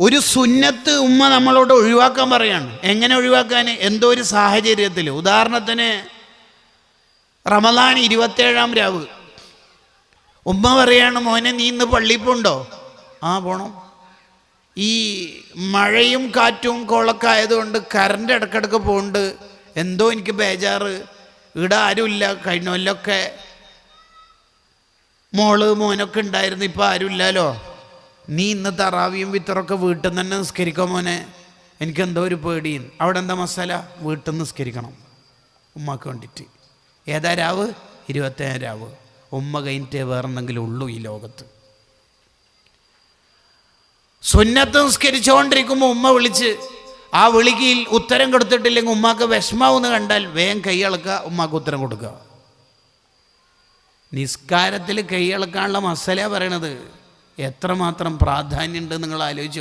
ഒരു സുന്നത്ത് ഉമ്മ നമ്മളോട് ഒഴിവാക്കാൻ പറയാണ്. എങ്ങനെ ഒഴിവാക്കാൻ എന്തോ ഒരു സാഹചര്യത്തിൽ. ഉദാഹരണത്തിന് റമദാൻ ഇരുപത്തേഴാം രാവ്. ഉമ്മ പറയാണ് മോനെ നീ ഇന്ന് പള്ളിയിൽ പോണ്ടോ? ആ പോണം. ഈ മഴയും കാറ്റും കൊളക്കായതുകൊണ്ട് കറണ്ട് ഇടക്കിടക്ക് പോകുന്നുണ്ട് എന്തോ എനിക്ക് ബേജാറ്. ഇവിടെ ആരുമില്ല. കഴിഞ്ഞ കൊല്ലമൊക്കെ മോൾ മോനൊക്കെ ഉണ്ടായിരുന്നു. ഇപ്പം ആരുമില്ലല്ലോ നീ ഇന്ന് തറാവിയും വിത്തറൊക്കെ വീട്ടിൽ നിന്ന് തന്നെ നിസ്കരിക്കോ മോനെ? എനിക്കെന്തോ ഒരു പേടിയും. അവിടെ എന്താ മസാല? വീട്ടിൽ നിന്ന് നിസ്കരിക്കണം. ഉമ്മക്ക് വേണ്ടിയിട്ട്. ഏതാ രാവ്? ഇരുപത്തേഴ് രാവ്. ഉമ്മ കഴിഞ്ഞിട്ടേ വേറെ എന്തെങ്കിലും ഉള്ളൂ ഈ ലോകത്ത്. സുന്നത്ത് നിസ്കരിച്ചുകൊണ്ടിരിക്കുമ്പോൾ ഉമ്മ വിളിച്ച് ആ വിളിക്ക് ഉത്തരം കൊടുത്തിട്ടില്ലെങ്കിൽ ഉമ്മാക്ക് വിഷമാവെന്ന് കണ്ടാൽ വേഗം കൈയളക്കുക ഉമ്മാക്ക് ഉത്തരം കൊടുക്കുക. നിസ്കാരത്തിൽ കൈയളക്കാനുള്ള മസല പറയണത്. എത്രമാത്രം പ്രാധാന്യമുണ്ട് നിങ്ങൾ ആലോചിച്ച്